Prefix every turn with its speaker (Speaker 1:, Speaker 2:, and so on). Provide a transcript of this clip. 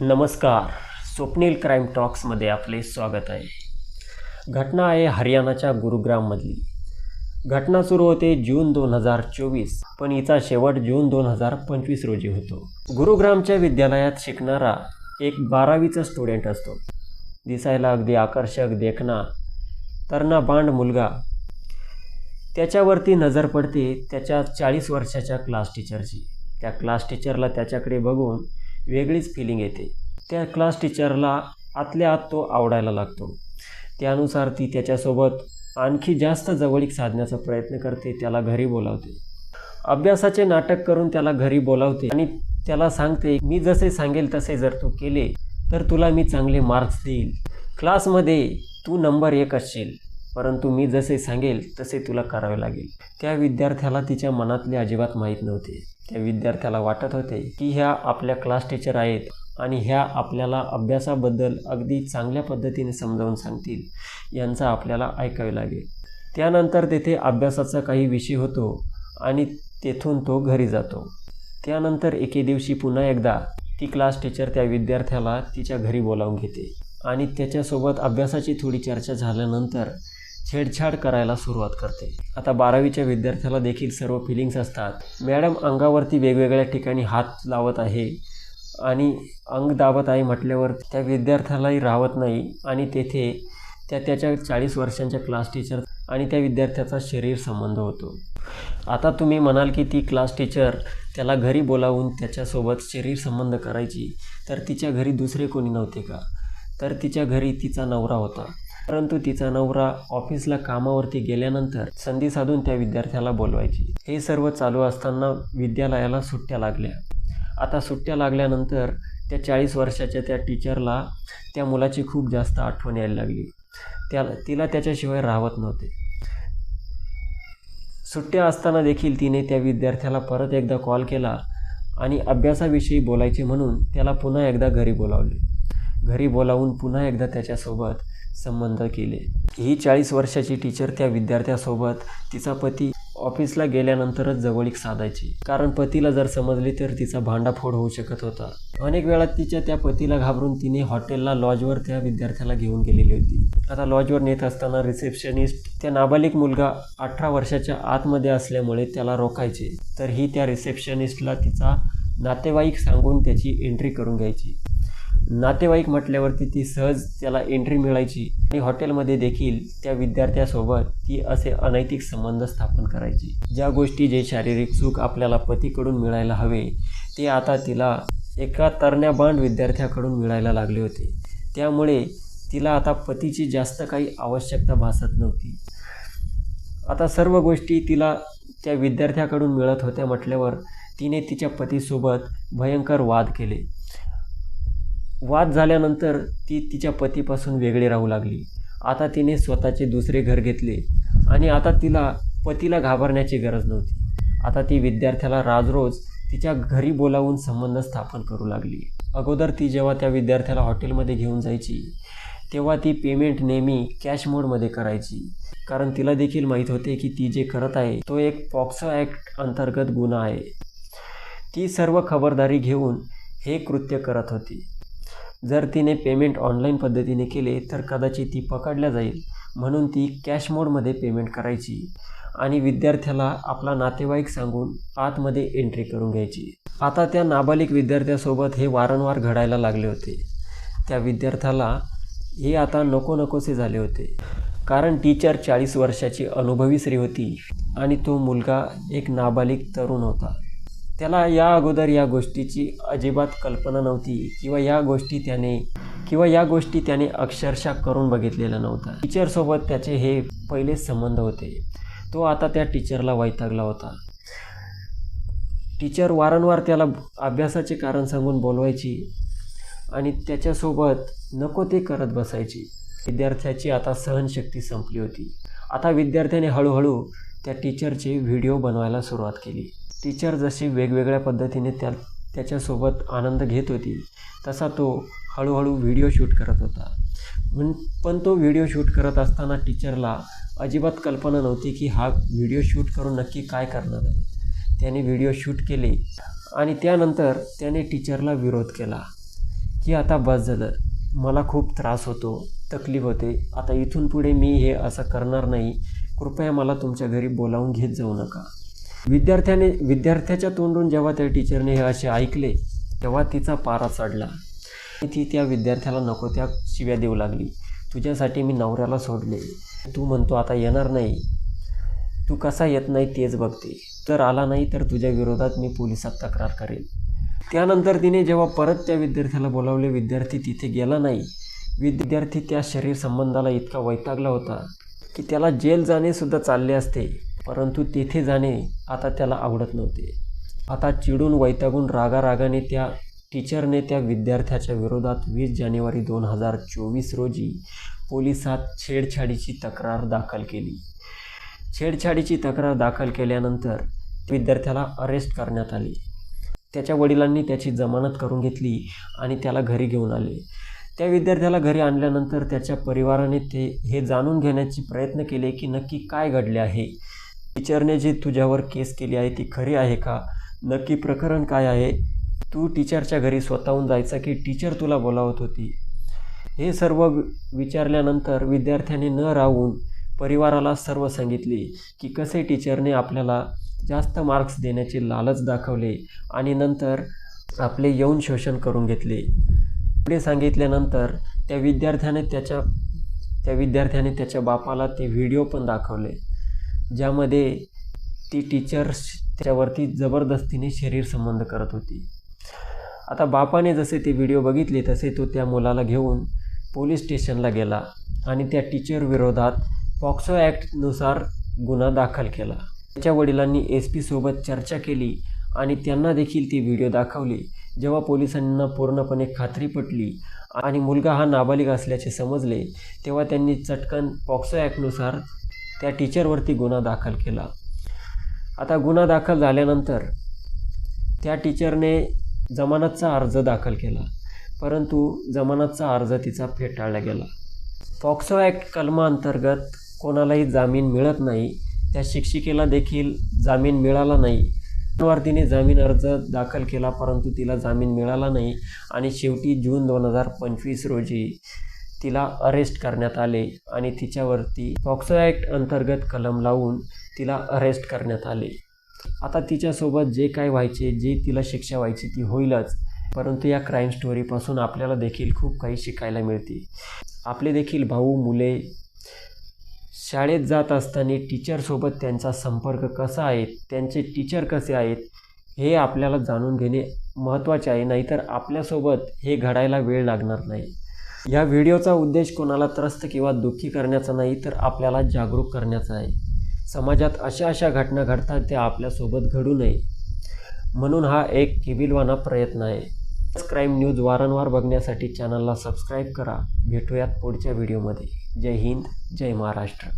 Speaker 1: नमस्कार. स्वप्नील क्राईम टॉक्समध्ये आपले स्वागत आहे. घटना आहे हरियाणाच्या गुरुग्राममधली. घटना सुरू होते जून दोन हजार चोवीस पण हिचा शेवट जून दोन हजार पंचवीस रोजी होतो. गुरुग्रामच्या विद्यालयात शिकणारा एक बारावीचा स्टुडंट असतो. दिसायला अगदी आकर्षक देखणा तरणा बांड मुलगा. त्याच्यावरती नजर पडते त्याच्या चाळीस वर्षाच्या क्लास टीचरची त्या क्लास टीचरला त्याच्याकडे बघून वेगळीच फिलिंग येते. त्या क्लास टीचरला आतल्या आत तो आवडायला लागतो. त्यानुसार ती त्याच्यासोबत आणखी जास्त जवळीक साधण्याचा प्रयत्न करते त्याला घरी बोलावते. अभ्यासाचे नाटक करून त्याला घरी बोलावते आणि त्याला सांगते मी जसे सांगेल तसे जर तू केले तर तुला मी चांगले मार्क्स देईल. क्लासमध्ये तू नंबर एक असशील. परंतु मी जसे सांगेल तसे तुला करावे लागेल. त्या विद्यार्थ्याला तिच्या मनातले अजिबात माहीत नव्हते. त्या विद्यार्थ्याला वाटत होते की ह्या आपल्या क्लास टीचर आहेत आणि ह्या आपल्याला अभ्यासाबद्दल अगदी चांगल्या पद्धतीने समजावून सांगतील यांचं आपल्याला ऐकावे लागेल. त्यानंतर तेथे अभ्यासाचा काही विषय होतो आणि तेथून तो घरी जातो. त्यानंतर एके दिवशी पुन्हा एकदा ती क्लास टीचर त्या विद्यार्थ्याला तिच्या घरी बोलावून घेते आणि त्याच्यासोबत अभ्यासाची थोडी चर्चा झाल्यानंतर छेडछाड करायला सुरुवात करते. आता बारावीच्या विद्यार्थ्याला देखील सर्व फिलिंग्स असतात. मॅडम अंगावरती वेगवेगळ्या ठिकाणी हात लावत आहे आणि अंग दाबत आहे म्हटल्यावर त्या विद्यार्थ्यालाही राहत नाही आणि तेथे त्या त्याच्या चाळीस वर्षांच्या क्लास टीचर आणि त्या विद्यार्थ्याचा शरीर संबंध होतो. आता तुम्ही म्हणाल की ती क्लास टीचर त्याला घरी बोलावून त्याच्यासोबत शरीर संबंध करायची तर तिच्या घरी दुसरे कोणी नव्हते का? तर तिच्या घरी तिचा नवरा होता. परंतु तिचा नवरा ऑफिसला कामावरती गेल्यानंतर संधी साधून त्या विद्यार्थ्याला बोलवायची. हे सर्व चालू असताना विद्यालयाला सुट्ट्या लागल्या. आता सुट्ट्या लागल्यानंतर त्या चाळीस वर्षाच्या त्या टीचरला त्या मुलाची खूप जास्त आठवण यायला लागली. त्या तिला त्याच्याशिवाय राहत नव्हते. सुट्ट्या असताना देखील तिने त्या विद्यार्थ्याला परत एकदा कॉल केला आणि अभ्यासाविषयी बोलायचे म्हणून त्याला पुन्हा एकदा घरी बोलावले. घरी बोलावून पुन्हा एकदा त्याच्यासोबत संबंध केले. ही चाळीस वर्षाची टीचर त्या विद्यार्थ्यासोबत तिचा पती ऑफिसला गेल्यानंतरच जवळीक साधायची. कारण पतीला जर समजली तर तिचा भांडाफोड होऊ शकत होता. अनेक वेळा तिच्या त्या पतीला घाबरून तिने हॉटेलला लॉजवर त्या विद्यार्थ्याला घेऊन गेलेली होती. आता लॉजवर नेत असताना रिसेप्शनिस्ट त्या नाबालिक मुलगा अठरा वर्षाच्या आतमध्ये असल्यामुळे त्याला रोखायचे. तर ही त्या रिसेप्शनिस्टला तिचा नातेवाईक सांगून त्याची एंट्री करून घ्यायची. नातेवाईक म्हटल्यावरती ती सहज त्याला एंट्री मिळायची. आणि हॉटेलमध्ये देखील त्या विद्यार्थ्यासोबत ती असे अनैतिक संबंध स्थापन करायची. ज्या गोष्टी जे शारीरिक सुख आपल्याला पतीकडून मिळायला हवे ते आता तिला एका तरण्या बांड विद्यार्थ्याकडून मिळायला लागले होते. त्यामुळे तिला आता पतीची जास्त काही आवश्यकता भासत नव्हती. आता सर्व गोष्टी तिला त्या विद्यार्थ्याकडून मिळत होत्या म्हटल्यावर तिने तिच्या पतीसोबत भयंकर वाद केले. वाद झाल्यानंतर ती तिच्या पतीपासून वेगळी राहू लागली. आता तिने स्वतःचे दुसरे घर घेतले आणि आता तिला पतीला घाबरण्याची गरज नव्हती. आता ती विद्यार्थ्याला राजरोज तिच्या घरी बोलावून संबंध स्थापन करू लागली. अगोदर ती जेव्हा त्या विद्यार्थ्याला हॉटेलमध्ये घेऊन जायची तेव्हा ती पेमेंट नेहमी कॅश मोडमध्ये करायची. कारण तिला देखील माहीत होते की ती जे करत आहे तो एक पॉक्सो ॲक्ट अंतर्गत गुन्हा आहे. ती सर्व खबरदारी घेऊन हे कृत्य करत होती. जर तिने पेमेंट ऑनलाईन पद्धतीने केले तर कदाचित ती पकडल्या जाईल. म्हणून ती कॅश मोडमध्ये पेमेंट करायची आणि विद्यार्थ्याला आपला नातेवाईक सांगून आतमध्ये एंट्री करून घ्यायची. आता त्या नाबालिक विद्यार्थ्यासोबत हे वारंवार घडायला लागले होते. त्या विद्यार्थ्याला हे आता नको नकोसे झाले होते. कारण टीचर चाळीस वर्षाची अनुभवी स्त्री होती आणि तो मुलगा एक नाबालिक तरुण होता. त्याला या अगोदर या गोष्टीची अजिबात कल्पना नव्हती किंवा या गोष्टी त्याने किंवा या गोष्टी त्याने अक्षरशः करून बघितलेल्या नव्हता टीचरसोबत त्याचे हे पहिले संबंध होते. तो आता त्या टीचरला वैतागला होता. टीचर वारंवार त्याला अभ्यासाचे कारण सांगून बोलवायची आणि त्याच्यासोबत नको ते करत बसायची. विद्यार्थ्याची आता सहनशक्ती संपली होती. आता विद्यार्थ्याने हळूहळू त्या टीचरचे व्हिडिओ बनवायला सुरुवात केली. टीचर जशी वेगवेगळ्या पद्धतीने त्या त्याच्यासोबत आनंद घेत होती तसा तो हळूहळू व्हिडिओ शूट करत होता. पण पण तो व्हिडिओ शूट करत असताना टीचरला अजिबात कल्पना नव्हती की हा व्हिडिओ शूट करून नक्की काय करणार आहे. त्याने व्हिडिओ शूट केले आणि त्यानंतर त्याने टीचरला विरोध केला की आता बस झालं. मला खूप त्रास होतो तकलीफ होते. आता इथून पुढे मी हे असं करणार नाही. कृपया मला तुमच्या घरी बोलावून घेत जाऊ नका. विद्यार्थ्याने विद्यार्थ्याच्या तोंडून जेव्हा त्या टीचरने हे असे ऐकले तेव्हा तिचा पारा चढला. ती त्या विद्यार्थ्याला नको त्या शिव्या देऊ लागली. तुझ्यासाठी मी नवऱ्याला सोडले. तू म्हणतो आता येणार नाही. तू कसा येत नाही तेच बघते. तर आला नाही तर तुझ्या विरोधात मी पोलिसात तक्रार करेन. त्यानंतर तिने जेव्हा परत त्या विद्यार्थ्याला बोलावले विद्यार्थी तिथे गेला नाही. विद्यार्थी त्या शरीर संबंधाला इतका वैतागला होता की त्याला जेल जाणेसुद्धा चालले असते. परंतु तेथे जाणे आता त्याला आवडत नव्हते. आता चिडून वैतागून रागारागाने त्या टीचरने त्या विद्यार्थ्याच्या विरोधात वीस जानेवारी दोन हजार चोवीस रोजी पोलिसात छेडछाडीची तक्रार दाखल केली. छेडछाडीची तक्रार दाखल केल्यानंतर विद्यार्थ्याला अरेस्ट करण्यात आले. त्याच्या वडिलांनी त्याची जमानत करून घेतली आणि त्याला घरी घेऊन आले. त्या विद्यार्थ्याला घरी आणल्यानंतर त्याच्या परिवाराने ते हे जाणून घेण्याचे प्रयत्न केले की नक्की काय घडले आहे. टीचरने जी तुझ्यावर केस केली आहे ती खरी आहे का? नक्की प्रकरण काय आहे? तू टीचरच्या घरी स्वतःहून जायचा की टीचर तुला बोलावत होती? हे सर्व विचारल्यानंतर विद्यार्थ्याने न राहून परिवाराला सर्व सांगितले की कसे टीचरने आपल्याला जास्त मार्क्स देण्याचे लालच दाखवले आणि नंतर आपले यौन शोषण करून घेतले. पुढे सांगितल्यानंतर त्या विद्यार्थ्याने त्याच्या त्या विद्यार्थ्याने त्याच्या बापाला ते व्हिडिओ पण दाखवले. ज्यामध्ये ती टीचर त्याच्यावरती जबरदस्तीने शरीर संबंध करत होती. आता बापाने जसे ते व्हिडिओ बघितले तसे तो त्या मुलाला घेऊन पोलीस स्टेशनला गेला आणि त्या टीचर विरोधात पॉक्सो ॲक्टनुसार गुन्हा दाखल केला. त्याच्या वडिलांनी एस पीसोबत चर्चा केली आणि त्यांना देखील ती व्हिडिओ दाखवली. जेव्हा पोलिसांना पूर्णपणे खात्री पटली आणि मुलगा हा नाबालिग असल्याचे समजले तेव्हा त्यांनी चटकन पॉक्सो ॲक्टनुसार त्या टीचरवरती गुन्हा दाखल केला. आता गुन्हा दाखल झाल्यानंतर त्या टीचरने जमानतचा अर्ज दाखल केला. परंतु जमानतचा अर्ज तिचा फेटाळला गेला. पॉक्सो ॲक्ट कलमाअंतर्गत कोणालाही जामीन मिळत नाही. त्या शिक्षिकेला देखील जामीन मिळाला नाही. वारंवार तिने जामीन अर्ज दाखल केला परंतु तिला जामीन मिळाला नाही. आणि शेवटी जून दोन हजार पंचवीस रोजी तिला अरेस्ट करण्यात आले आणि तिच्यावरती पॉक्सो ॲक्ट अंतर्गत कलम लावून तिला अरेस्ट करण्यात आले. आता तिच्यासोबत जे काय व्हायचे जे तिला शिक्षा व्हायची ती होईलच परंतु या क्राईम स्टोरीपासून आपल्याला देखील खूप काही शिकायला मिळते. आपले देखील भाऊ मुले शाळेत जात असताना टीचरसोबत त्यांचा संपर्क कसा आहे त्यांचे टीचर कसे आहेत हे आपल्याला जाणून घेणे महत्त्वाचे आहे नाहीतर आपल्यासोबत हे घडायला वेळ लागणार नाही. या व्हिडिओचा उद्देश कोणाला त्रस्त किंवा दुःखी करण्याचा नाही तर आपल्याला जागरूक करण्याचा आहे. समाजात अशा अशा घटना घडतात त्या आपल्यासोबत घडू नये. म्हणून हा एक किबिलवाना प्रयत्न आहे. क्राईम न्यूज वारंवार बघण्यासाठी चॅनलला सबस्क्राईब करा. भेटूयात पुढच्या व्हिडिओमध्ये. जय हिंद जय महाराष्ट्र.